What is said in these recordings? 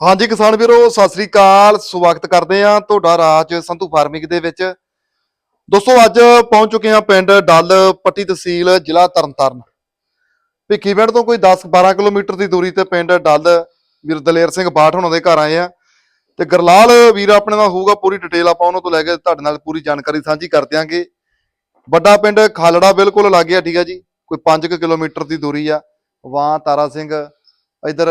ਹਾਂਜੀ ਕਿਸਾਨ ਵੀਰੋ, ਸਤਿ ਸ੍ਰੀ ਅਕਾਲ। ਸਵਾਗਤ ਕਰਦੇ ਆ ਤੁਹਾਡਾ ਰਾਜ ਸੰਧੂ ਫਾਰਮਿੰਗ ਦੇ ਵਿੱਚ। ਦੋਸਤੋ, ਅੱਜ ਪਹੁੰਚ ਚੁੱਕੇ ਆ ਪਿੰਡ ਡੱਲ ਪੱਟੀ ਤਹਿਸੀਲ ਜ਼ਿਲ੍ਹਾ ਤਰਨਤਾਰਨ। ਭਿੱਖੀ ਪਿੰਡ ਤੋਂ ਕੋਈ 10-12 ਕਿਲੋਮੀਟਰ ਦੀ ਦੂਰੀ ਤੇ ਪਿੰਡ ਡੱਲ ਵੀਰ ਦਲੇਰ ਸਿੰਘ ਬਾਠ ਹੋਣਾ ਦੇ ਘਰ ਆਏ ਆ ਤੇ ਗਰਲਾਲ ਵੀਰ ਆਪਣੇ ਨਾਲ ਹੋਊਗਾ, ਪੂਰੀ ਡਿਟੇਲ ਆਪਾਂ ਉਹਨਾਂ ਤੋਂ ਲੈ ਕੇ ਤੁਹਾਡੇ ਨਾਲ ਪੂਰੀ ਜਾਣਕਾਰੀ ਸਾਂਝੀ ਕਰ ਦਿਆਂਗੇ। ਵੱਡਾ ਪਿੰਡ ਖਾਲੜਾ ਬਿਲਕੁਲ ਲੱਗ ਆ ਠੀਕ ਆ ਜੀ। ਕੋਈ 5 ਕਿਲੋਮੀਟਰ ਦੀ ਦੂਰੀ ਆ। ਵਾਂ ਤਾਰਾ ਸਿੰਘ, ਇਧਰ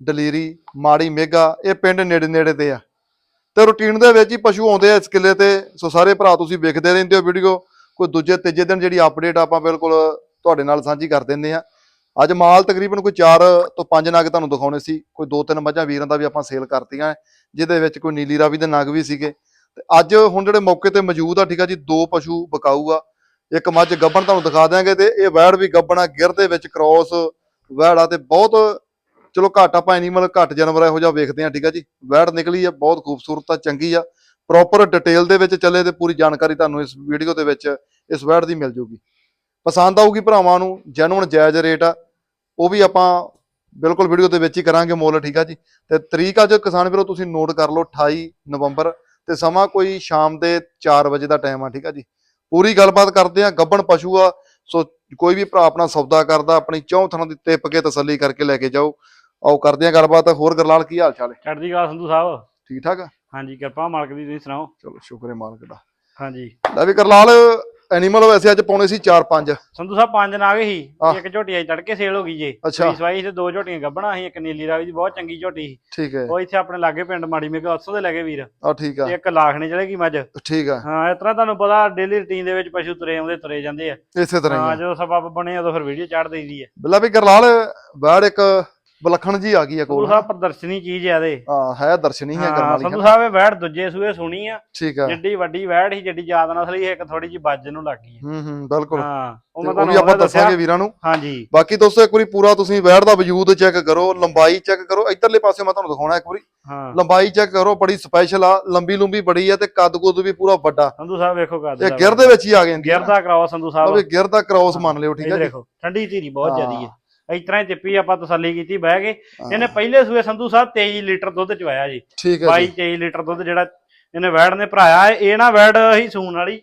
ਦਲੇਰੀ, ਮਾੜੀ ਮੇਗਾ, ਇਹ ਪਿੰਡ ਨੇੜੇ ਨੇੜੇ ਤੇ ਆ। ਤੇ ਰੂਟੀਨ ਦੇ ਵਿੱਚ ਹੀ ਪਸ਼ੂ ਆਉਂਦੇ ਆ ਇਸ ਕਿੱਲੇ ਤੇ। ਸੋ ਸਾਰੇ ਭਰਾ ਤੁਸੀਂ ਵੇਖਦੇ ਰਹਿੰਦੇ ਹੋ ਵੀਡੀਓ। ਕੋਈ ਦੂਜੇ, ਤੀਜੇ ਦਿਨ ਜਿਹੜੀ ਅਪਡੇਟ ਆਪਾਂ ਬਿਲਕੁਲ ਤੁਹਾਡੇ ਨਾਲ ਸਾਂਝੀ ਕਰ ਦਿੰਦੇ ਆ ਅੱਜ ਮਾਲ ਤਕਰੀਬਨ ਕੋਈ 4 ਤੋਂ 5 ਨਗ ਤੁਹਾਨੂੰ ਦਿਖਾਉਣੇ ਸੀ। ਕੋਈ ਦੋ ਤਿੰਨ ਮੱਝਾਂ ਵੀਰਾਂ ਦਾ ਵੀ ਆਪਾਂ ਸੇਲ ਕਰਤੀਆਂ ਜਿਹਦੇ ਵਿੱਚ ਕੋਈ ਨੀਲੀ ਰਾਵੀ ਦੇ ਨਗ ਵੀ ਸੀਗੇ। ਤੇ ਅੱਜ ਹੁਣ ਜਿਹੜੇ ਮੌਕੇ ਤੇ ਮੌਜੂਦ ਆ, ਠੀਕ ਆ ਜੀ, ਦੋ ਪਸ਼ੂ ਬਕਾਊ ਆ ਇੱਕ ਮੱਝ ਗੱਬਣ ਤੁਹਾਨੂੰ ਦਿਖਾ ਦਿਆਂਗੇ ਤੇ ਇਹ ਵੈੜ ਵੀ ਗੱਬਣਾ ਗਿਰ ਦੇ ਵਿੱਚ ਕ੍ਰੋਸ ਵੈੜ ਆ ਤੇ ਬਹੁਤ ਚਲੋ ਘੱਟ ਆਪਾਂ ਐਨੀਮਲ ਘੱਟ ਜਾਨਵਰ ਇਹੋ ਜਿਹਾ ਵੇਖਦੇ ਆ ਠੀਕ ਆ ਜੀ। ਵੈੜ ਨਿਕਲੀ ਆ, ਬਹੁਤ ਖੂਬਸੂਰਤ ਆ ਚੰਗੀ ਆ। ਪ੍ਰੋਪਰ ਡਿਟੇਲ ਦੇ ਵਿੱਚ ਚੱਲੇ ਤੇ ਪੂਰੀ ਜਾਣਕਾਰੀ ਤੁਹਾਨੂੰ ਇਸ ਵੀਡੀਓ ਦੇ ਵਿੱਚ, ਇਸ ਵੈੜ ਦੀ ਮਿਲ ਜੂਗੀ। ਪਸੰਦ ਆਊਗੀ ਭਰਾਵਾਂ ਨੂੰ ਜੈਨੂਨ ਜਾਇਜ਼ ਰੇਟ ਆ। ਉਹ ਵੀ ਆਪਾਂ ਬਿਲਕੁਲ ਵੀਡੀਓ ਦੇ ਵਿੱਚ ਹੀ ਕਰਾਂਗੇ ਮੁੱਲ, ਠੀਕ ਆ ਜੀ। ਤੇ ਤਰੀਕ ਅੱਜ ਕਿਸਾਨ ਵੀਰੋ, ਤੁਸੀਂ ਨੋਟ ਕਰ ਲਓ 28 ਨਵੰਬਰ। ਤੇ ਸਮਾਂ ਕੋਈ ਸ਼ਾਮ ਦੇ 4 ਵਜੇ ਦਾ ਟਾਈਮ ਆ, ਠੀਕ ਆ ਜੀ। ਪੂਰੀ ਗੱਲਬਾਤ ਕਰਦੇ ਆ ਗੱਬਣ ਪਸ਼ੂ ਆ। ਸੋ ਕੋਈ ਵੀ ਭਰਾ ਆਪਣਾ ਸੌਦਾ ਕਰਦਾ, ਆਪਣੀ ਚੌਂ ਥਾਂ ਦੀ ਟਿੱਪ ਕੇ ਤਸੱਲੀ ਕਰਕੇ ਲੈ ਕੇ ਜਾਓ। ਆਓ ਕਰਦੇ ਆ ਗੱਲਬਾਤ ਹੋਰ ਗਰਲਾਲ ਕੀ ਹਾਲ ਚਾਲ ਹੈ? ਚੜ੍ਹਦੀ ਕਲਾ ਸੰਧੂ ਸਾਹਿਬ। ਠੀਕ ਠਾਕ ਆ? ਹਾਂਜੀ ਕਿਰਪਾ ਮਾਲਕ ਦੀ ਤੁਸੀਂ ਸੁਣਾਓ? ਚਲੋ ਸ਼ੁਕਰ ਹੈ ਮਾਲਕ ਦਾ। ਹਾਂਜੀ। ਲੈ ਵੀ ਗਰਲਾਲ ਐਨੀਮਲ ਵੈਸੇ ਅੱਜ ਪਾਉਣੇ ਸੀ 4-5 ਸੰਧੂ ਸਾਹਿਬ ਪੰਜ ਨਾਗ ਹੀ ਆਹ। ਇੱਕ ਝੋਟੀ ਆਈ ਤੜਕੇ ਸੇਲ ਹੋ ਗਈ ਜੇ। ਅੱਛਾ। ਸੂਈ ਸਵਾਈ ਤੇ ਦੋ ਝੋਟੀਆਂ ਗੱਬਣਾ ਸੀ ਇੱਕ ਨੀਲੀ ਰਾਵੀ ਦੀ ਬਹੁਤ ਚੰਗੀ ਝੋਟੀ ਸੀ। ਠੀਕ ਹੈ। ਉਹ ਇੱਥੇ ਆਪਣੇ ਲਾਗੇ ਪਿੰਡ ਮਾੜੀ ਮੇਗਾ ਉੱਥੋਂ ਦੇ ਲੱਗੇ ਵੀਰ। ਆ ਠੀਕ ਆ। ਤੇ ਇੱਕ ਲਾਖ ਨੇ ਚੜੇਗੀ ਮੱਝ। ਠੀਕ ਆ। ਹਾਂ ਇਸ ਤਰ੍ਹਾਂ ਤੁਹਾਨੂੰ ਪਤਾ ਡੇਲੀ ਰੁਟੀਨ ਦੇ ਵਿੱਚ ਪਸ਼ੂ ਤੁਰੇ ਆਉਂਦੇ ਤੁਰੇ ਜਾਂਦੇ ਆ। ਇਸੇ ਤਰ੍ਹਾਂ ਹਾਂ ਹੀ ਜਦੋਂ ਸਬਬ ਬਣੇ ਉਦੋਂ ਫਿਰ ਵੀਡੀਓ ਚੜ ਦੇਈਦੀ ਹੈ ਬਿੱਲਾ ਵੀ ਗਰਲਾਲ ਬਾੜ ਇੱਕ ਵਿਲੱਖਣ ਜੀ ਆ ਗਈ ਆ ਸੰਧੂ ਕੋਲ ਸਾਹਿਬ ਪ੍ਰਦਰਸ਼ਨੀ ਚੀਜ਼ ਆ ਇਹਦੇ। ਹਾਂ ਹੈ ਦਰਸ਼ਨੀ ਹੈ ਹਾਂ ਕਰਮ ਸੰਧੂ ਵਾਲੀ ਸਾਹਿਬ ਇਹ ਵੈੜ ਦੂਜੇ ਸੂਏ ਸੁਣੀ ਆ। ਠੀਕ ਆ। ਜਿੱਡੀ ਵੱਡੀ ਵੈੜ ਸੀ ਜਿੱਡੀ ਯਾਦ ਨਸਲੀ ਇੱਕ ਥੋੜੀ ਜਿਹੀ ਵੱਜ ਨੂੰ ਲੱਗ ਗਈ ਹੈ। ਹੂੰ ਹੂੰ ਬਿਲਕੁਲ। ਹਾਂ ਉਹ ਤੇ ਉਹ ਵੀ ਆਪਾਂ ਦੱਸਾਂਗੇ ਵੀਰਾਂ ਨੂੰ। ਹਾਂਜੀ ਬਾਕੀ ਦੋਸਤੋ ਇੱਕ ਵਾਰੀ ਪੂਰਾ ਤੁਸੀਂ ਵੈੜ ਦਾ ਵਜੂਦ ਚੈੱਕ ਕਰੋ ਲੰਬਾਈ ਚੈੱਕ ਕਰੋ। ਇਧਰਲੇ ਪਾਸੇ ਮੈਂ ਤੁਹਾਨੂੰ ਦਿਖਾਉਣਾ ਇੱਕ ਵਾਰੀ। ਹਾਂ। ਲੰਬਾਈ ਚੈੱਕ ਕਰੋ ਬੜੀ ਸਪੈਸ਼ਲ ਆ। ਲੰਬੀ ਲੰਬੀ ਬੜੀ ਆ ਤੇ ਕੱਦ ਕੁੱਦ ਵੀ ਪੂਰਾ ਵੱਡਾ। ਸੰਧੂ ਸਾਹਿਬ ਵੇਖੋ ਕਰ ਇਹ ਗਿਰ ਦੇ ਵਿੱਚ ਹੀ ਆ ਗਏ ਗਿਰ ਦਾ ਕਰਾਓ ਸੰਧੂ ਸਾਹਿਬ। ਵੀ ਗਿਰ ਦਾ ਕ੍ਰਾਸ ਮੰਨ ਲਿਓ ਠੀਕ ਹੈ ਜੀ। ਦੇਖੋ ਠੰਡੀ ਧੀਰੀ ਬਹੁਤ ਹਾਂ। ਜ਼ਿਆਦੀ ਹੈ ਇਸ ਤਰ੍ਹਾਂ ਹੀ ਆਪਾਂ ਤਸੱਲੀ ਕੀਤੀ ਬਹਿ ਹਾਂ, ਇਹਨੇ ਪਹਿਲੇ ਸੂਏ ਸੰਧੂ ਸਾਹਿਬ 23 ਲੀਟਰ ਦੁੱਧ ਚਵਾਇਆ ਜੀ। ਠੀਕ ਹੈ 22 ਜੀ 23 ਲੀਟਰ ਦੁੱਧ ਜਿਹੜਾ ਇਹਨੇ ਵੈੜ ਨੇ ਭਰਾਇਆ। ਇਹ ਨਾ ਵੈੜ ਹੀ ਸੂਣ ਵਾਲੀ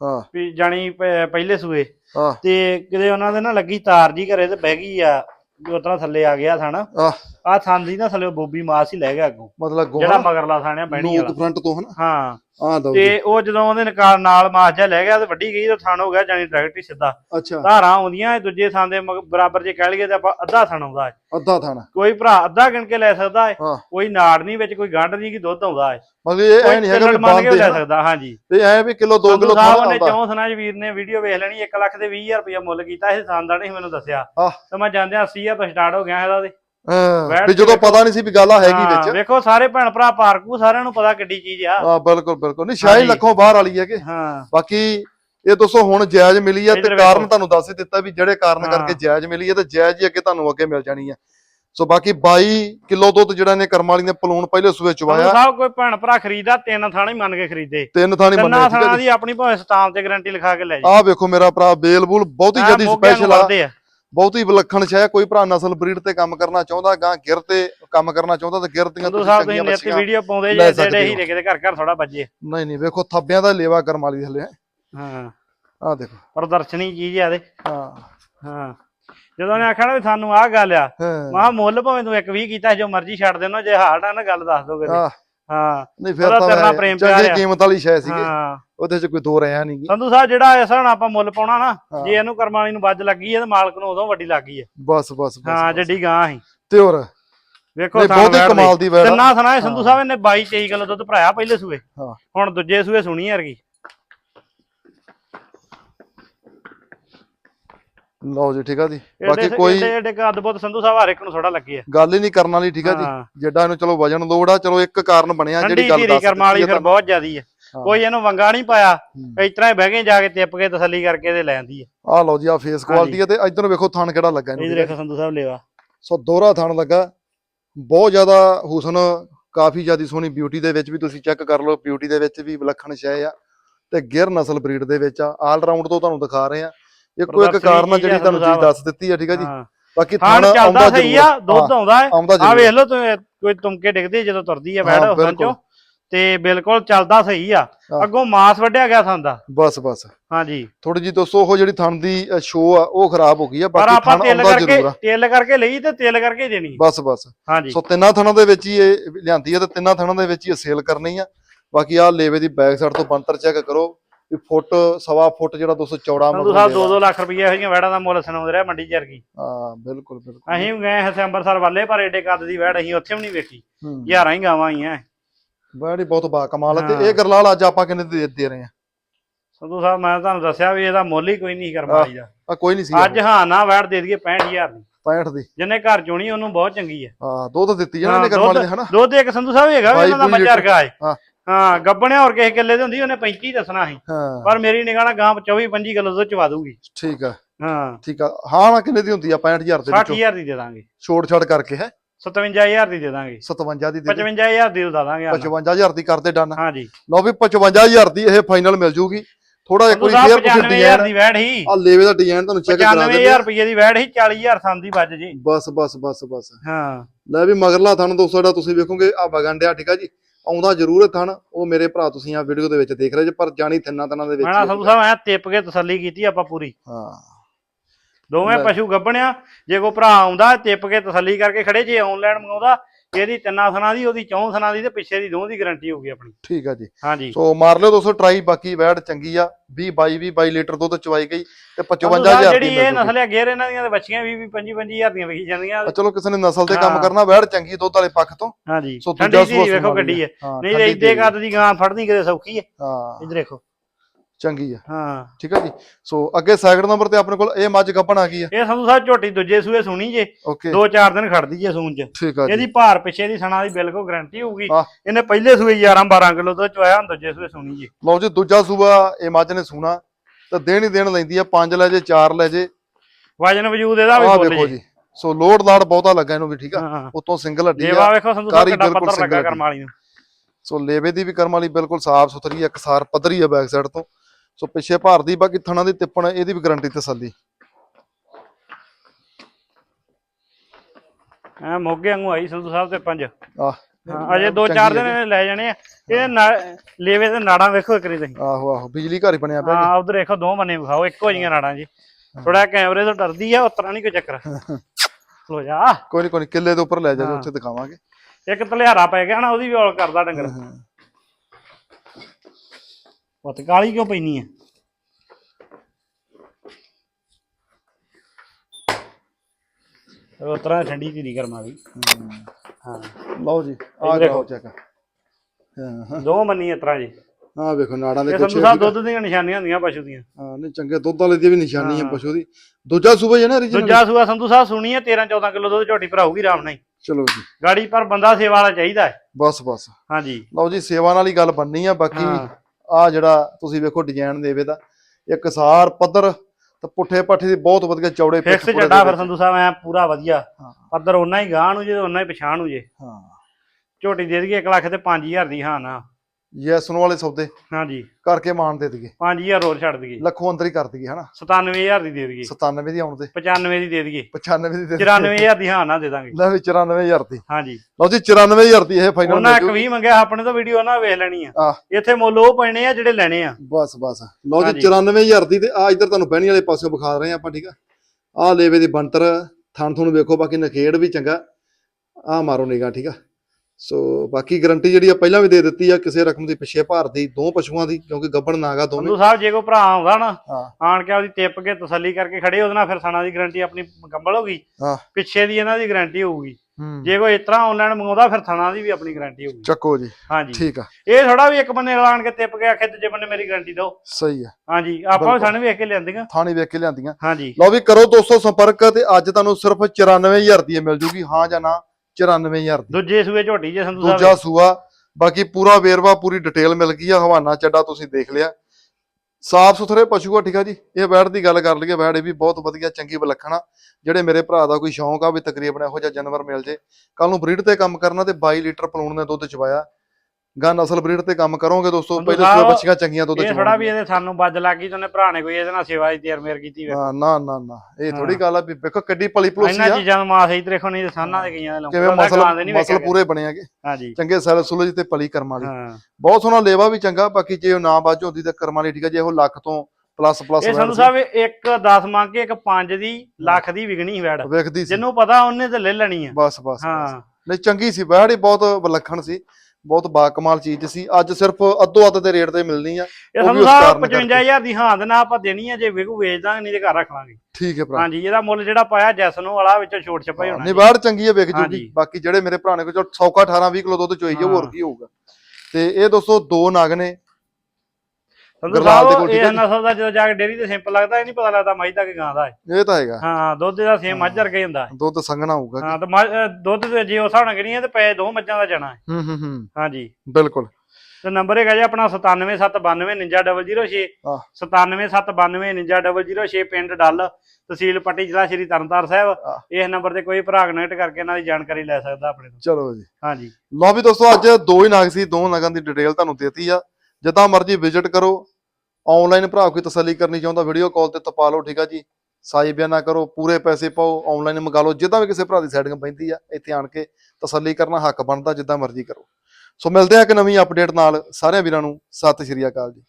ਹਾਂ। ਵੀ ਜਾਣੀ ਪਹਿਲੇ ਸੂਏ। ਹਾਂ। ਤੇ ਕਿਤੇ ਉਹਨਾਂ ਦੇ ਨਾ ਲੱਗੀ ਤਾਰ ਜੀ ਘਰੇ ਤੇ ਬਹਿ ਗਈ ਆ ਜੋ ਤਰ੍ਹਾਂ ਥੱਲੇ ਆ ਗਿਆ ਥਣ। ਆਹ। ਆ ਥਣ ਦੀ ਨਾ ਥੱਲੇ ਬੋਬੀ ਮਾਸ ਹੀ ਲੈ ਗਿਆ ਅੱਗੋਂ। ਮਤਲਬ ਜਿਹੜਾ ਗੋਹਾ ਮਗਰਲਾ ਥਾਣਿਆ ਬਹਿਣੀ ਵਾਲਾ। ਫਰੰਟ ਤੋਂ ਹਨਾ? ਹਾਂ। ਆ ਦੋ ਤੇ ਉਹ ਜਦੋਂ ਉਹਦੇ ਨਾਲ ਨਾਲ ਮਾਸ ਜਿਹਾ ਲੈ ਗਿਆ ਤੇ ਵੱਡੀ ਗਈ ਤੇ ਥਣ ਹੋ ਗਿਆ ਜਾਣੀ ਡਾਇਰੈਕਟ ਹੀ ਸਿੱਧਾ। ਅੱਛਾ। ਧਾਰਾਂ ਆਉਂਦੀਆਂ ਇਹ ਦੂਜੇ ਥਾਂ ਦੇ ਮਗ- ਬਰਾਬਰ ਜੇ ਕਹਿ ਲਈਏ ਤੇ ਆਪਾਂ ਅੱਧਾ ਥਣ ਆਉਂਦਾ ਹੈ ਅੱਧਾ ਥਾਣਾ। ਕੋਈ ਭਰਾ ਅੱਧਾ ਗਿਣ ਕੇ ਲੈ ਸਕਦਾ ਹੈ ਹਾਂ। ਕੋਈ ਨਾੜ ਨਹੀਂ ਵਿੱਚ ਕੋਈ ਗੰਢ ਨਹੀਂ ਕਿ ਦੁੱਧ ਆਉਂਦਾ ਹੈ ਮਤਲਬ ਇਹ ਐ ਕੋਈ ਨਹੀਂ ਹੈਗਾ ਵੀ ਕਿੱਲੜ ਮੰਨ ਕੇ ਬੰਦ ਲੈ ਸਕਦਾ ਹਾਂਜੀ। ਤੇ ਐ ਵੀ ਕਿਲੋ 2 ਸੰਧੂ ਕਿਲੋ ਖਾਣਾ ਨੇ ਆਉਂਦਾ। ਚੌਂ ਸੁਣਾ ਜੀ ਵੀਰ ਨੇ ਵੀਡੀਓ ਵੇਖ ਲੈਣੀ 1 ਲੱਖ ਦੇ 20000 ਰੁਪਇਆ ਮੁੱਲ ਕੀਤਾ ਇਹ ਨੇ ਮੈਨੂੰ ਦੱਸਿਆ। ਆਹ। ਤੇ ਮੈਂ ਜਾਂਦਿਆਂ 80000 ਤੋਂ ਸਟਾਰਟ ਹੋ ਗਿਆ ਇਹਦਾ ਤੇ। ਹਾਂ ਵੀ ਕੇ ਜਦੋਂ। ਪਤਾ ਨਹੀਂ ਸੀ ਵੀ ਗੱਲ ਆ ਹੈਗੀ ਹਾਂ, ਵਿੱਚ। ਵੇਖੋ ਸਾਰੇ ਭੈਣ ਭਰਾ ਪਾਰਕੂ ਸਾਰਿਆਂ ਨੂੰ ਪਤਾ ਕਿੱਡੀ ਚੀਜ਼ ਆ। ਆ ਬਿਲਕੁਲ ਬਿਲਕੁਲ। ਨਹੀਂ ਹਾਂਜੀ। ਲੱਖੋਂ ਬਾਹਰ ਵਾਲੀ ਹੈ ਕਿ ਹਾਂ। ਬਾਕੀ ਇਹ ਦੋਸਤੋ ਹੁਣ ਜਾਇਜ਼ ਮਿਲੀ ਆ ਤੇ ਕਾਰਨ। ਤੁਹਾਨੂੰ ਦੱਸ ਹੀ ਦਿੱਤਾ ਵੀ ਜਿਹੜੇ ਕਾਰਨ ਹਾਂ। ਕਰਕੇ ਜਾਇਜ਼ ਮਿਲੀ ਹੈ ਤੇ ਜਾਇਜ਼ ਹੀ ਅੱਗੇ ਤੁਹਾਨੂੰ ਅੱਗੇ ਮਿਲ ਜਾਣੀ ਹੈ ਸੋ ਬਾਕੀ 22 ਕਿਲੋ ਦੁੱਧ ਜਿਹੜਾ ਨੇ ਕਰਮ ਵਾਲੀ ਨੇ ਪਲੂਣ ਪਹਿਲੇ ਸੂਏ ਸੰਧੂ ਚਵਾਇਆ ਸਾਹਿਬ ਕੋਈ ਭੈਣ ਭਰਾ ਖਰੀਦਾ ਤਿੰਨ ਥਾਣੇ ਮੰਨ ਕੇ ਖਰੀਦੇ। ਤਿੰਨ ਥਾਣੀ ਤਿੰਨਾਂ ਮੰਨੇ ਠੀਕ ਥਾਣਾ ਹੈ ਦੀ ਆਪਣੀ ਭਾਵੇਂ ਸਟਾਮ ਤੇ ਗਾਰੰਟੀ ਲਿਖਾ ਕੇ ਲੈ ਜੀ ਆਹ ਵੇਖੋ ਮੇਰਾ ਭਰਾ ਬੇਲਬੂਲ ਬਹੁਤੀ ਜਿਆਦੀ ਸਪੈਸ਼ਲ ਆ। ਆ ਬਹੁਤੀ ਵਿਲੱਖਣ ਸ਼ੈ ਕੋਈ ਭਰਾ ਨਸਲ ਬਰੀਡ ਤੇ ਕੰਮ ਕਰਨਾ ਚਾਹੁੰਦਾ ਗਾਂ ਗਿਰ ਤੇ ਕੰਮ ਕਰਨਾ ਚਾਹੁੰਦਾ ਤੇ ਗਿਰ ਦੀਆਂ ਤੁਸੀਂ ਚੰਗੀਆਂ ਬੱਚੀਆਂ ਵੀਡੀਓ ਪਾਉਂਦੇ ਜੇ ਜਿਹੜੇ ਹੋ। ਹੀਰੇ ਕਿਤੇ ਘਰ ਘਰ ਥੋੜਾ ਵੱਜੇ। ਨਹੀਂ ਨਹੀਂ ਵੇਖੋ ਥੱਬਿਆਂ ਦਾ ਲੇਵਾ ਕਰਮ ਵਾਲੀ ਥੱਲੇ ਹਾਂ। ਆਹ ਦੇਖੋ। ਪ੍ਰਦਰਸ਼ਨੀ ਚੀਜ਼ ਆ ਇਹਦੇ ਹਾਂ। ਹਾਂ। ਜਦੋਂ ਨੇ ਆਖਣਾ ਵੀ ਸਾਨੂੰ ਆਹ ਗੱਲ ਆ ਹਾਂ। ਮਾ ਮੁੱਲ ਭਾਵੇਂ ਤੂੰ ਇੱਕ ਵੀ ਕੀਤਾ ਜੋ ਮਰਜ਼ੀ ਛੱਡ ਦੇਣਾ ਜੇ ਹਾਰਡ ਆ ਨਾ ਗੱਲ ਦੱਸ ਦੋਗੇ ਤੇ। ਹਾਂ ਨਹੀਂ ਫਿਰ ਤਾਂ ਤੇਰੇ ਪ੍ਰੇਮ ਪਿਆਰ ਚੰਗੀ। ਕੀਮਤ ਵਾਲੀ ਸ਼ੈ ਸੀਗੀ ਹਾਂ ਉਹਦੇ ਚ ਕੋਈ ਦੋ ਰਿਆ ਨਹੀਂ ਸੰਧੂ ਸਾਹਿਬ ਜਿਹੜਾ ਇਸ ਹੁਣ ਆਪਾਂ ਮੁੱਲ ਪਾਉਣਾ ਨਾ ਹਾਂ। ਜੇ ਇਹਨੂੰ ਕਰਮਾਲੀ ਨੂੰ ਵੱਜ ਲੱਗੀ ਹੈ ਤੇ ਮਾਲਕ ਨੂੰ ਉਦੋਂ ਵੱਡੀ ਲੱਗੀ ਹੈ ਬਸ ਬਸ ਬਸ ਹਾਂ। ਜੱਡੀ ਗਾਂ ਸੀ ਤੇ ਹੋਰ ਵੇਖੋ ਬਹੁਤ ਹੀ। ਕਮਾਲ ਦੀ ਆ। ਤਿੰਨਾਂ ਸੁਣਾ ਸੰਧੂ ਹਾਂ। ਸਾਹਿਬ ਇਹਨੇ 22 23 ਕਿਲੋ ਦੁੱਧ ਭਰਾਇਆ ਪਹਿਲੇ ਸੂਏ ਹਾਂ। ਹੁਣ ਦੂਜੇ ਸੂਏ ਸੁਣੀ ਵਰਗੀ ਲਓ ਜੀ ਠੀਕ ਆ ਜੀ। ਬਾਕੀ ਕੋਈ ਏਡੇ ਏਡੇ ਬਹੁਤ ਸੰਧੂ ਸਾਹਿਬ ਹਰ ਇੱਕ ਨੂੰ ਥੋੜਾ ਲੱਗੇ ਆ। ਗੱਲ ਹੀ ਨਹੀਂ ਕਰਨ ਵਾਲੀ ਠੀਕ ਆ ਜੀ। ਜਿੱਡਾ ਇਹਨੂੰ ਚਲੋ ਵਜਨ ਲੋੜ ਆ ਚਲੋ ਇੱਕ ਕਾਰਨ ਬਣਿਆ ਜਿਹੜੀ ਗੱਲ ਦੱਸ ਕਰਮ ਵਾਲੀ ਫਿਰ ਆ ਬਹੁਤ ਜ਼ਿਆਦੀ ਹੈ ਹਾਂ। ਕੋਈ ਇਹਨੂੰ ਵੰਗਾ ਨਹੀਂ ਪਾਇਆ। ਇਸ ਤਰ੍ਹਾਂ ਹੀ ਬਹਿ ਕੇ ਜਾ ਕੇ ਟਿੱਪ ਕੇ ਤਸੱਲੀ ਕਰਕੇ ਤੇ ਲੈ ਆਂਦੀ ਹੈ ਆਹ ਲਓ ਜੀ ਆ ਫੇਸ ਕੁਆਲਿਟੀ ਆ ਤੇ ਇਧਰ ਵੇਖੋ ਥਣ ਕਿਹੜਾ ਲੱਗਾ ਇਹਨੂੰ। ਦੇਖੋ ਸੰਧੂ ਸਾਹਿਬ ਲੈਵਾ। ਸੋ ਦੋਹਰਾ ਥਣ ਲੱਗਾ। ਬਹੁਤ ਜ਼ਿਆਦਾ ਹੁਸਨ ਕਾਫੀ ਜ਼ਿਆਦੀ ਸੋਹਣੀ ਬਿਊਟੀ ਦੇ ਵਿੱਚ ਵੀ ਤੁਸੀਂ ਚੈੱਕ ਕਰ ਲਓ। ਬਿਊਟੀ ਦੇ ਵਿੱਚ ਵੀ ਵਿਲੱਖਣ ਸ਼ੈ ਆ ਤੇ ਗਿਰ ਨਸਲ ਬਰੀਡ ਦੇ ਵਿੱਚ ਆ। ਆਲ ਰਾਊਂਡ ਤੋਂ ਤੁਹਾਨੂੰ ਦਿਖਾ ਰਹੇ ਆ। ਇੱਕੋ ਇੱਕ ਕਾਰਨ ਆ ਜਿਹੜੀ ਤੁਹਾਨੂੰ ਚੀਜ਼ ਦੱਸ ਦਿੱਤੀ ਆ ਠੀਕ ਆ ਜੀ? ਬਾਕੀ ਥਾਣ ਆਉਂਦਾ ਸਹੀ ਆ ਦੁੱਧ ਆਉਂਦਾ ਆ ਵੇਖ ਲਓ ਕੋਈ ਤੁਮਕੇ ਡਿੱਗਦੇ ਜਦੋਂ ਤੁਰਦੀ ਆ ਹਾਂ, ਵੈੜ ਬਿਲਕੁਲ। ਸੰਚੋ ਤੇ ਬਿਲਕੁਲ ਚੱਲਦਾ ਸਹੀ ਆ। ਅੱਗੋਂ ਮਾਸ ਵੱਢਿਆ ਗਿਆ ਸੰਦਾ ਬਸ ਬਸ। ਹਾਂਜੀ। ਥੋੜੀ ਜੀ ਦੋਸਤੋ ਉਹ ਜਿਹੜੀ ਥਣ ਦੀ ਸ਼ੋ ਆ ਉਹ ਖਰਾਬ ਹੋ ਗਈ ਆ ਬਾਕੀ ਥਣ ਆਉਂਦਾ ਜ਼ਰੂਰ ਆ। ਤੇਲ ਕਰਕੇ ਲਈ ਤੇ ਤੇਲ ਕਰਕੇ ਦੇਣੀ। ਬਸ ਬਸ। ਹਾਂਜੀ। ਸੋ ਤਿੰਨਾਂ ਥਣਾਂ ਦੇ ਵਿੱਚ ਹੀ ਇਹ ਲਿਆਂਦੀ ਆ ਤੇ ਤਿੰਨਾਂ ਥਣਾਂ ਦੇ ਵਿੱਚ ਹੀ ਸੇਲ ਕਰਨੀ ਆ। ਬਾਕੀ ਆ ਲੇਵੇ ਦੀ ਬੈਕ ਸਾਈਡ ਤੋਂ ਬੰਤਰ ਚੈੱਕ ਕਰੋ। ਵੀ ਫੁੱਟ ਸਵਾ ਫੁੱਟ ਜਿਹੜਾ ਦੋਸਤੋ ਚੌੜਾ ਸੰਧੂ ਸਾਹਿਬ 2-2 ਲੱਖ ਰੁਪਏ ਜਿਹੀਆਂ ਵੈੜਾਂ ਦਾ ਮੁੱਲ ਸੁਣਾਉਂਦੇ ਰਿਹਾ ਮੰਡੀ ਕੀ ਹਾਂ ਬਿਲਕੁਲ ਬਿਲਕੁਲ। ਅਸੀਂ ਵੀ ਗਏ ਹਾਂ ਅੰਮ੍ਰਿਤਸਰ ਵਾਲੇ ਪਰ ਏਡੇ ਕੱਦ ਦੀ ਵੈੜ ਅਸੀਂ ਉੱਥੇ ਵੀ ਨਹੀਂ ਵੇਖੀ। ਹਜ਼ਾਰਾਂ ਹੀ ਗਾਵਾਂ ਆਈਆਂ। ਬੜੀ ਬਹੁਤ ਬਾ ਕਮਾਲ ਆ। ਹਾਂ। ਤੇ ਇਹ ਗਰਲਾਲ ਅੱਜ ਆਪਾਂ ਕਿੰਨੇ ਦੇ ਦੇ ਰਹੇ ਆ ਸੰਧੂ ਸਾਹਿਬ ਮੈਂ ਤੁਹਾਨੂੰ ਦੱਸਿਆ ਵੀ ਇਹਦਾ ਮੁੱਲ ਹੀ ਕੋਈ ਨਹੀਂ ਕਰਮਾਈ ਦਾ। ਆ ਕੋਈ ਨਹੀਂ ਸੀ ਅੱਜ ਹਾਂ ਨਾ ਵੈੜ ਦੇ ਦਈਏ 65000 ਦੀ। 65 ਦੀ। ਜਿਹਨੇ ਘਰ ਚੋਣੀ ਉਹਨੂੰ ਬਹੁਤ ਚੰਗੀ ਹੈ ਹਾਂ ਦੁੱਧ ਦਿੱਤੀ ਹਾਂ, ਨੇ ਕਰਮ ਵਾਲੇ ਨੇ ਹਨਾ? ਦੁੱਧ ਇੱਕ ਸੰਧੂ ਸਾਹਿਬ ਹੈਗਾ ਇਹਨਾਂ ਦਾ ਮੱਝਾ। ਰਗਾ ਹੈ। ਹਾਂ। ਗੱਬਣਿਆ ਹੋਰ ਕਿਸੇ ਕਿੱਲੇ ਦੀ ਹੁੰਦੀ ਉਹਨੇ 35 ਦੱਸਣਾ ਸੀ। ਹਾਂ। ਪਰ ਮੇਰੀ ਨਿਗਾਹ ਨਾਲ ਗਾਂ 24 25 ਕਿਲੋ ਦੁੱਧ ਚਵਾ ਦੂਗੀ। ਠੀਕ ਆ। ਹਾਂ। ਠੀਕ ਆ। ਹਾਂ ਨਾ ਕਿੰਨੇ ਦੀ ਹੁੰਦੀ ਆ? 65000 ਦੇ ਵਿੱਚੋਂ? 60000 ਦੀ ਦੇ ਦਾਂਗੇ। ਛੋੜ ਛੜ ਕਰਕੇ ਹੈ? 57000 ਦੀ ਦੇ ਦਾਂਗੇ। 57 ਦੀ ਦੇ ਦਿਓ। 55000 ਦੀ ਦੇ ਦਾਂਗੇ ਹਾਲ। 55000 ਦੀ ਕਰਦੇ ਡਨ। ਹਾਂਜੀ। ਲਓ ਵੀ 55000 ਦੀ ਇਹ ਫਾਈਨਲ ਮਿਲ ਜੂਗੀ। ਥੋੜਾ ਜਿਹਾ ਕੋਈ ਫੇਰ 95000 ਡਿਜ਼ਾਈਨ ਦੀ ਵੈੜ ਹੀ ਆ ਲੇਵੇ ਦਾ ਡਿਜ਼ਾਈਨ ਤੁਹਾਨੂੰ ਚੈੱਕ ਕਰਾ ਦਿੰਦੇ 95000 ਰੁਪਏ ਦੀ ਵੈੜ ਹੀ 40000 ਸੰਦ ਦੀ ਵੱਜ ਜੀ। ਬਸ ਬਸ ਬਸ ਬਸ। ਹਾਂ। ਲੈ ਵੀ ਮਗਰਲਾ ਥਣ ਦੋਸਤੋ ਜਿਹੜਾ ਤੁਸੀਂ ਵੇਖੋਗੇ ਆ ਵਗਣ ਡਿਆ ਠੀਕ ਆ ਜੀ। ਆਉਂਦਾ ਜ਼ਰੂਰ ਥਣ ਉਹ ਮੇਰੇ ਭਰਾ ਤੁਸੀਂ ਆ ਵੀਡੀਓ ਦੇ ਵਿੱਚ ਦੇਖ ਰਹੇ ਜੇ ਪਰ ਜਾਣੀ ਤਿੰਨਾਂ ਤਨਾਂ ਦੇ ਵਿੱਚ ਮੈਂ ਨਾ ਸਾਹਿਬ ਐ ਤਿੱਪ ਕੇ ਤਸੱਲੀ ਕੀਤੀ ਆਪਾਂ ਪੂਰੀ। ਹਾਂ। ਦੋਵੇਂ। ਪਸ਼ੂ ਗੱਭਣਿਆ ਜੇ ਕੋ ਭਰਾ ਆਉਂਦਾ ਤਿੱਪ ਕੇ ਤਸੱਲੀ ਕਰਕੇ ਖੜੇ ਜੇ ਆਨਲਾਈਨ ਮੰਗਾਉਂਦਾ ਇਹਦੀ ਤਿੰਨਾਂ ਸਨਾਂ ਦੀ ਉਹਦੀ ਚੌਂ ਸਨਾਂ ਦੀ ਤੇ ਪਿੱਛੇ ਦੀ ਦੋਹਾਂ ਦੀ ਗਾਰੰਟੀ ਹੋਊਗੀ ਆਪਣੀ। ਠੀਕ ਆ ਜੀ। ਹਾਂਜੀ। ਸੋ ਮਾਰ ਲਿਓ ਦੋਸਤੋ ਟਰਾਈ ਬਾਕੀ ਵੈੜ ਚੰਗੀ ਆ 20 22 20 22 ਲੀਟਰ ਦੁੱਧ ਚਵਾਈ ਗਈ ਤੇ ਸੰਧੂ ਸਾਹਿਬ 55000 ਜਿਹੜੀ ਇਹ। ਨਸਲ ਹੈ ਗੇਰ ਇਹਨਾਂ ਦੀਆਂ ਤੇ ਬੱਚੀਆਂ ਵੀ 25 25000 ਦੀਆਂ ਵਿਕੀ ਜਾਂਦੀਆਂ ਆ ਚਲੋ ਕਿਸੇ ਨੇ ਨਸਲ ਤੇ ਕੰਮ। ਕਰਨਾ ਵੈੜ ਚੰਗੀ ਦੁੱਧ ਵਾਲੇ ਪੱਖ ਤੋਂ। ਹਾਂਜੀ। ਸੋ ਦੂਜਾ ਸੀ ਸੂਆ ਵੇਖੋ ਗੱਡੀ ਹੈ। ਨਹੀਂ ਤੇ ਇੱਦੇ ਕੱਦ ਦੀ ਗਾਂ ਫੜਨੀ ਕਿਤੇ ਸੌਖੀ ਹੈ। ਹਾਂ। ਇੱਧਰ ਦੇਖੋ। ਚੰਗੀ ਆ। ਹਾਂ। ਠੀਕ ਆ ਜੀ? ਸੋ ਅੱਗੇ ਸੈਕਿੰਡ ਨੰਬਰ ਤੇ ਆਪਣੇ ਕੋਲ ਇਹ ਮੱਝ ਗੱਪਣ ਆ ਗਈ ਆ। ਇਹ ਸੰਧੂ ਸਾਹਿਬ ਝੋਟੀ ਦੂਜੇ ਸੂਏ ਸੁਣੀ ਜੇ। ਓਕੇ ਦੋ ਚਾਰ ਦਿਨ ਖੜਦੀ ਜੇ ਸੂਣ ਚ। ਠੀਕ ਆ ਜੀ। ਇਹਦੀ ਭਾਰ ਪਿੱਛੇ ਦੀ ਸਣਾ ਦੀ ਬਿਲਕੁਲ ਗਾਰੰਟੀ ਹੋਊਗੀ। ਇਹਨੇ ਪਹਿਲੇ ਸੂਏ 11 12 ਕਿਲੋ ਦੁੱਧ ਚੋਇਆ ਹੁਣ ਦੂਜੇ ਸੂਏ ਸੁਣੀ ਜੇ। ਲਓ ਜੀ ਦੂਜਾ ਸੂਆ ਇਹ ਮੱਝ ਨੇ ਸੂਣਾ। ਤਾਂ ਦੇਣ ਹੀ ਦੇਣ ਲੈਂਦੀ ਆ ਪੰਜ ਲੈ ਜੇ ਚਾਰ ਲੈ ਜੇ। ਵਜਨ ਵਜੂਦ ਇਹਦਾ ਵੀ ਬੋਲ ਜੀ। ਸੋ ਲੋਡ ਲਾੜ ਬਹੁਤਾ ਲੱਗਾ ਇਹਨੂੰ ਵੀ ਠੀਕ ਆ? ਉਤੋਂ ਸਿੰਗਲ ਹੱਡੀ ਆ। ਵੇਖੋ ਸੰਧੂ ਸਾਹਿਬ ਕਿੱਡਾ ਪੱਤਰ ਲੱਗਾ ਕਰਮ ਵਾਲੀ ਨੂੰ। ਸੋ ਲੇਵੇ ਦੀ ਵੀ ਕਰਮ ਵਾਲੀ ਬਿਲਕੁਲ ਸਾਫ਼ ਸੁਥਰੀ ਆ ਇਕਸਾਰ ਪੱਧਰੀ ਆ ਬੈਕ ਸਾਈਡ ਤੋਂ। ਸੋ ਪਿੱਛੇ ਭਾਰ ਦੀ ਬਾਕੀ ਥਣਾ ਦੀ ਤਿੱਪਣ ਇਹਦੀ ਵੀ ਗਾਰੰਟੀ ਤਸੱਲੀ ਐ ਮੋਗੇ ਵਾਂਗੂ ਆਈ ਸੰਧੂ ਸਾਹਿਬ ਤੇ ਪੰਜ। ਆਹ ਹਾਂ, ਅਜੇ ਦੋ ਚਾਰ ਦਿਨ ਇਹਨੇ ਲੈ ਜਾਣੇ ਆ। ਇਹ ਲੇਵੇ ਤੇ ਨਾੜਾਂ ਵੇਖੋ ਇੱਕ ਰੀ ਤੁਸੀਂ। ਆਹੋ ਆਹੋ ਬਿਜਲੀ ਘਰ ਹੀ ਬਣਿਆ ਪਿਆ ਹਾਂ ਉਧਰ ਦੇਖੋ ਦੋ ਬੰਨੇ ਵਿਖਾਓ ਇੱਕੋ ਜੀਆਂ ਨਾੜਾਂ ਜੀ। ਥੋੜਾ ਕੈਮਰੇ ਤੋਂ ਡਰਦੀ ਆ ਉਤਰਾ ਨਹੀਂ ਕੋਈ ਚੱਕਰ। ਲੋ ਜਾ। ਕੋਈ ਨਹੀਂ ਕੋਈ ਕਿੱਲੇ ਦੇ ਉੱਪਰ ਲੈ ਜਾ ਹਾਂ। ਉੱਥੇ ਦਿਖਾਵਾਂਗੇ। ਇੱਕ ਤਲਿਆਰਾ ਪੈ ਗਿਆ ਨਾ ਉਹਦੀ ਵੀ ਔਲ ਕਰਦਾ ਡੰਗਰ। ਪੁੱਤ ਕਾਲੀ ਕਿਉਂ ਪੈਣੀ ਆ? ਉਤਰਾ ਠੰਡੀ ਧੀਰੀ ਕਰਮਾ ਦੀ ਹਾਂ। ਲਓ ਜੀ ਕਰਾਓ ਦੇਖੋ। ਚੈੱਕ ਹਾਂ ਹਾਂ। ਦੋ ਮੰਨੀ ਇਤਰਾ ਜੀ ਆਹ ਵੇਖੋ ਨਾੜਾਂ ਦੇ ਕੁਛ ਸਾਹਿਬ ਦੁੱਧ ਦੀਆਂ ਨਿਸ਼ਾਨੀਆਂ ਹੁੰਦੀਆਂ ਪਸ਼ੂ ਦੀਆਂ। ਹਾਂ ਨਹੀਂ ਚੰਗੇ ਦੁੱਧ ਵਾਲੇ ਦੀ ਵੀ ਨਿਸ਼ਾਨੀ ਹੈ। ਹਾਂ। ਪਸ਼ੂ ਦੀ। ਦੂਜਾ ਸੂਬਾ ਹੈ ਨਾ original? ਦੂਜਾ ਸੂਆ ਸੰਧੂ ਸਾਹਿਬ ਸੁਣੀ ਹੈ 13 14 ਕਿਲੋ ਦੁੱਧ ਝੋਟੀ ਭਰਾਊਗੀ ਆਰਾਮ ਨਾਲ ਹੀ। ਚਲੋ ਜੀ। ਗਾੜੀ ਪਰ ਬੰਦਾ ਸੇਵਾ ਵਾਲਾ ਚਾਹੀਦਾ ਹੈ। ਬਸ ਬਸ। ਹਾਂਜੀ। ਲਓ ਜੀ ਸੇਵਾ ਨਾਲ ਹੀ ਗੱਲ ਬੰਨੀ ਆ ਬਾਕੀ ਹਾਂ। ਆ ਜਿਹੜਾ ਤੁਸੀਂ ਵੇਖੋ ਡਿਜ਼ਾਈਨ ਦੇਵੇ ਦਾ ਇੱਕ ਸਾਰ ਪੱਧਰ ਤੇ ਪੁੱਠੇ ਪੱਠੇ ਦੀ ਬਹੁਤ ਵਧੀਆ ਚੌੜੇ ਫਿਕਸ ਜੱਡਾ ਫਿਰ। ਸੰਧੂ ਸਾਹਿਬ ਐ ਪੂਰਾ ਵਧੀਆ। ਪੱਧਰ ਉਹਨਾਂ ਹੀ ਗਾਹ ਨੂੰ ਜੇ ਉਹਨਾਂ ਹੀ ਪਛਾਣ ਨੂੰ ਜੇ ਹਾਂ ਝੋਟੀ ਦੇ ਦਈਏ 1 ਲੱਖ ਤੇ 5000 ਦੀ ਹਾਂ ਨਾ ਯੈਸ ਨੂੰ ਵਾਲੇ ਸੌਦੇ। ਹਾਂਜੀ ਕਰਕੇ ਮਾਨ ਦੇ ਦਈਏ। 5000 ਹੋਰ ਛੱਡ ਦਈਏ। ਲੱਖੋਂ ਅੰਦਰ ਹੀ ਕਰ ਦਈਏ ਹਨਾ? 97000 ਦੀ ਦੇ ਦਈਏ। 97 ਦੀ ਆਉਣ ਤੇ। 95 ਦੀ ਦੇ ਦਈਏ। 95 ਦੀ ਦੇ ਦਈਏ। 94000 ਦੀ ਹਾਂ ਨਾ ਦੇ ਦਾਂਗੇ। ਲੈ ਵੀ 94000 ਦੀ। ਹਾਂਜੀ ਲਓ ਜੀ 94000 ਦੀ ਇਹ ਫਾਈਨਲ ਉਹਨਾਂ ਇੱਕ ਵੀ ਮੰਗਿਆ ਆਪਣੇ ਤੋਂ ਵੀਡੀਓ ਉਹਨਾਂ ਵੇਖ ਲੈਣੀ ਆ। ਇੱਥੇ ਮੁੱਲ ਉਹ ਪੈਣੇ ਆ ਜਿਹੜੇ ਲੈਣੇ ਆ। ਬਸ ਬਸ। ਲਓ ਜੀ ਹਾਂਜੀ। 94000 ਦੀ ਤੇ ਆ ਇੱਧਰ ਤੁਹਾਨੂੰ ਬਹਿਣੀ ਵਾਲੇ ਪਾਸਿਓਂ ਵਿਖਾ ਰਹੇ ਆ ਆਪਾਂ ਠੀਕ ਆ? ਆ ਲੇਵੇ ਦੀ ਬੰਤਰ ਥਣ ਤੁਹਾਨੂੰ ਵੇਖੋ ਬਾਕੀ ਨਖੇੜ ਵੀ ਚੰਗਾ। ਆ ਮਾਰੋ ਨਿਗਾ ਠੀਕ ਆ? ਸੋ ਬਾਕੀ ਗਾਰੰਟੀ ਜਿਹੜੀ ਆ ਪਹਿਲਾਂ ਵੀ ਦੇ ਦਿੱਤੀ ਆ ਕਿਸੇ ਰਕਮ ਦੀ ਪਿੱਛੇ ਭਾਰ ਦੀ ਦੋ ਪਸ਼ੂਆਂ ਦੀ ਕਿਉਂਕਿ ਗੱਬਣ ਨਾਗਾ ਦੋਵੇਂ। ਸੰਧੂ ਸਾਹਿਬ ਜੇ ਕੋ ਭਰਾ ਆਉਂਦਾ ਨਾ ਹਾਂ। ਆਣ ਕੇ ਉਹਦੀ ਟਿੱਪ ਕੇ ਤਸੱਲੀ ਕਰਕੇ ਖੜੇ ਉਹਦੇ ਨਾਲ ਫਿਰ ਸਣਾ ਦੀ ਗਾਰੰਟੀ ਆਪਣੀ ਮੁਕੰਮਲ ਹਾਂ। ਪਿੱਛੇ ਦੀ ਇਹਨਾਂ ਦੀ ਗਾਰੰਟੀ ਹੋਊਗੀ। ਜੇ ਕੋਈ ਇਸ ਤਰ੍ਹਾਂ ਆਨਲਾਈਨ ਮੰਗਾਉਂਦਾ ਫਿਰ ਥਣਾ ਦੀ ਵੀ ਆਪਣੀ ਗਾਰੰਟੀ ਹੋਊਗੀ। ਚੱਕੋ ਜੀ। ਹਾਂਜੀ। ਠੀਕ ਆ। ਇਹ ਥੋੜਾ ਵੀ ਇੱਕ ਬੰਨੇ ਆਣ ਕੇ ਟਿੱਪ ਕੇ ਆਖੇ ਦੂਜੇ ਬੰਨੇ ਮੇਰੀ ਗਾਰੰਟੀ ਦਿਓ। ਸਹੀ ਆ। ਹਾਂਜੀ ਆਪਾਂ ਵੀ। ਸਾਨੂੰ ਵੇਖ ਕੇ ਲਿਆਂਦੀਆਂ। ਥਾਣੀ ਵੇਖ ਕੇ ਲਿਆਂਦੀਆਂ। ਹਾਂਜੀ। ਲਓ ਵੀ ਕਰੋ ਦੋਸਤੋ ਸੰਪਰਕ ਤੇ ਅੱਜ ਤੁਹਾਨੂੰ ਸਿਰਫ 94000 ਦੀ ਮਿਲ ਜੂਗੀ ਹਾਂ ਜਾਂ ਨਾ। 94000 ਦੀ। ਦੂਜੇ ਸੂਏ ਝੋਟੀ ਜੇ ਸੰਧੂ ਦੂਜਾ ਸਾਹਿਬ ਸੂਆ ਬਾਕੀ ਪੂਰਾ ਵੇਰਵਾ ਪੂਰੀ ਡਿਟੇਲ ਮਿਲ ਗਈ ਆ ਹਵਾਨਾ ਚੱਡਾ ਤੁਸੀਂ ਦੇਖ ਲਿਆ। ਸਾਫ਼ ਸੁਥਰੇ ਪਸ਼ੂ ਆ ਠੀਕ ਆ ਜੀ। ਇਹ ਵੈੜ ਦੀ ਗੱਲ ਕਰ ਲਈਏ ਵੈੜ ਇਹ ਵੀ ਬਹੁਤ ਵਧੀਆ ਚੰਗੀ ਵਿਲੱਖਣ ਆ। ਜਿਹੜੇ ਮੇਰੇ ਭਰਾ ਦਾ ਕੋਈ ਸ਼ੌਂਕ ਆ ਵੀ ਤਕਰੀਬਨ ਇਹੋ ਜਿਹਾ ਜਾਨਵਰ ਮਿਲ ਜੇ। ਕੱਲ ਨੂੰ ਬਰੀਡ ਤੇ ਕੰਮ ਕਰਨਾ ਤੇ 22 ਲੀਟਰ ਪਲੂਣ ਨੇ ਦੁੱਧ ਚਵਾਇਆ ਗਾਂ ਨਸਲ ਬਰੀਡ ਤੇ ਕੰਮ ਕਰੋਗੇ ਦੋਸਤੋ ਪਹਿਲੇ ਸੂਏ ਬੱਚੀਆਂ ਚੰਗੀਆਂ ਦੁੱਧ ਇਹ ਥੋੜਾ। ਵੀ ਇਹਦੇ ਸਾਨੂੰ ਵੱਜ ਲੱਗ ਗਈ ਤੇ ਉਹਨੇ ਭਰਾ ਨੇ ਕੋਈ ਇਹਦੇ ਨਾਲ ਸੇਵਾ ਦੀ ਮੇਰ ਕੀਤੀ ਵੇ। ਹਾਂ, ਨਾ ਨਾ ਨਾ। ਇਹ ਥੋੜੀ। ਗੱਲ ਆ ਵੀ ਵੇਖੋ ਕਿੱਡੀ ਪਲੀ ਪਲੋਸੀ ਇਹਨਾਂ ਆ। ਚੀਜ਼ਾਂ ਦਾ ਮਾਸ ਹੀ ਤਰੇਖੋ ਨਹੀਂ ਤੇ ਸਾਨਾਂ ਦੇ ਗਈਆਂ ਦੇ ਕਿਵੇਂ ਮਸਲ ਮਸਲ ਪੂਰੇ ਬਣੇ ਹੈਗੇ ਹਾਂਜੀ। ਚੰਗੇ ਸੈਲ ਸੁਲਜ ਤੇ ਪਲੀ ਕਰਮਾਂ ਵਾਲੀ। ਬਹੁਤ ਸੋਹਣਾ ਲੇਵਾ ਵੀ ਚੰਗਾ ਬਾਕੀ ਜੇ ਉਹ ਨਾ ਬਾਜ ਹੁੰਦੀ ਤਾਂ ਕਰਮਾਂ ਵਾਲੀ ਠੀਕ ਆ ਜੇ ਉਹ ਲੱਖ ਤੋਂ ਪਲੱਸ ਪਲੱਸ ਇਹ ਸੰਧੂ ਸਾਹਿਬ ਇੱਕ 10 ਮੰਗ ਕੇ ਇੱਕ 5 ਦੀ ਲੱਖ ਦੀ ਵਿਕਣੀ ਵੈੜ। ਜਿਹਨੂੰ ਪਤਾ ਉਹਨੇ ਤੇ ਲੈ ਲੈਣੀ ਆ। ਬਸ ਬਸ ਨਹੀਂ ਚੰਗੀ ਸੀ ਬੈੜੀ ਬਹੁਤ ਵਿਲੱਖਣ ਸੀ। ਬਹੁਤ ਬਾਕਮਾਲ ਚੀਜ਼ ਸੀ। ਅੱਜ ਸਿਰਫ ਅੱਧੋ ਅੱਧ ਦੇ ਰੇਟ ਤੇ ਮਿਲਣੀ ਆ। ਇਹ ਕਰਕੇ। 55000 ਦੀ ਹਾਂ ਦੇ ਨਾਲ ਆਪਾਂ ਦੇਣੀ ਆ ਜੇ ਵਿਕੂ ਵੇਚ ਦਾਂਗੇ ਨਹੀਂ ਤੇ ਘਰ ਰੱਖ ਲਾਂਗੇ ਠੀਕ ਹੈ ਭਰਾ। ਹਾਂਜੀ ਇਹਦਾ ਮੁੱਲ ਜਿਹੜਾ ਪਾਇਆ ਜੈਸਨੋ ਵਾਲਾ ਵਿੱਚੋਂ ਛੋਟ ਛਪਾਈ ਹੋਣਾ ਨਹੀਂ ਬਾਹਰ ਚੰਗੀ ਹੈ ਵਿਕ ਜੂਗੀ। ਬਾਕੀ ਜਿਹੜੇ ਮੇਰੇ ਭਰਾ ਨੇ ਕੋਈ ਸੌਕਾ 18 20 ਕਿਲੋ ਦੁੱਧ ਚੋਈ ਜਾਊ ਹੋਰ। ਕੀ ਹੋਊਗਾ। ਤੇ ਇਹ ਦੋਸਤੋ ਦੋ ਨਗ ਨੇ। ਸੰਧੂ ਗੁਰਲਾਲ ਦੇ ਸਾਹਿਬ ਕੋਲ ਠੀਕ ਇਹ ਹੈ ਜੀ? ਨਸਲ ਦਾ ਜਦੋਂ ਜਾ ਕੇ ਡੇਰੀ ਤੇ ਸਿੰਪਲ ਲੱਗਦਾ ਇਹ ਨਹੀਂ ਪਤਾ ਲੱਗਦਾ ਮੱਝ ਦਾ ਕਿ ਗਾਂ ਦਾ ਹੈ ਇਹ ਤਾਂ ਹੈਗਾ। ਹਾਂ ਦੁੱਧ ਦਾ ਸੇਮ ਮੱਝ ਵਰਗਾ ਹੀ ਹੁੰਦਾ ਹੈ। ਦੁੱਧ ਸੰਘਣਾ ਹੋਊਗਾ ਹਾਂ ਤੇ ਮੱਝ- ਦੁੱਧ ਤੇ ਜੇ ਉਸ ਨਾਲ ਗਿਣੀਏ ਤੇ ਪੈ ਦੋ ਮੱਝਾਂ ਦਾ ਜਾਣਾ ਹੈ ਹੂੰ ਹੂੰ ਹੂੰ। ਹਾਂਜੀ। ਬਿਲਕੁਲ। ਤੇ ਨੰਬਰ ਹੈਗਾ ਜੀ ਆਪਣਾ 97799006 ਆਹ। 97799006 ਪਿੰਡ ਡੱਲ ਤਹਿਸੀਲ ਪੱਟੀ ਜ਼ਿਲ੍ਹਾ ਸ਼੍ਰੀ ਤਰਨਤਾਰਨ ਸਾਹਿਬ। ਇਸ ਨੰਬਰ ਤੇ ਕੋਈ ਭਰਾ ਕਨੈਕਟ ਕਰਕੇ ਇਹਨਾਂ ਦੀ ਜਾਣਕਾਰੀ ਲੈ ਸਕਦਾ ਆਪਣੇ ਤੋਂ। ਚਲੋ ਜੀ। ਹਾਂਜੀ। ਲਓ ਵੀ ਦੋਸਤੋ ਅੱਜ ਦੋ ਹੀ ਨਗ ਸੀ ਦੋ ਨਗਾਂ ਦੀ ਡਿਟੇਲ ਤੁਹਾਨੂੰ ਦੇਤੀ ਆ। ਜਿੱਦਾਂ ਮਰਜ਼ੀ ਵਿਜ਼ਿਟ ਕਰੋ। ਆਨਲਾਈਨ ਭਰਾ ਕੋਈ ਤਸੱਲੀ ਕਰਨੀ ਚਾਹੁੰਦਾ ਵੀਡੀਓ ਕਾਲ ਤੇ ਤਪਾ ਲਓ, ਠੀਕ ਆ ਜੀ। ਸਾਈ ਬਿਆਨਾ ਨਾ ਕਰੋ, ਪੂਰੇ ਪੈਸੇ ਪਾਓ ਆਨਲਾਈਨ ਮੰਗਾ ਲਓ, ਜਿੱਦਾਂ ਵੀ ਕਿਸੇ ਭਰਾ ਦੀ ਸੈਟਿੰਗ ਪੈਂਦੀ ਆ, ਇੱਥੇ ਆਣ ਕੇ ਤਸੱਲੀ ਕਰਨਾ ਹੱਕ ਬਣਦਾ, ਜਿੱਦਾਂ ਮਰਜ਼ੀ ਕਰੋ। ਸੋ ਮਿਲਦੇ ਆ ਇੱਕ ਨਵੀਂ ਅਪਡੇਟ ਨਾਲ। ਸਾਰਿਆਂ ਵੀਰਾਂ ਨੂੰ ਸਤਿ ਸ਼੍ਰੀ ਅਕਾਲ ਜੀ।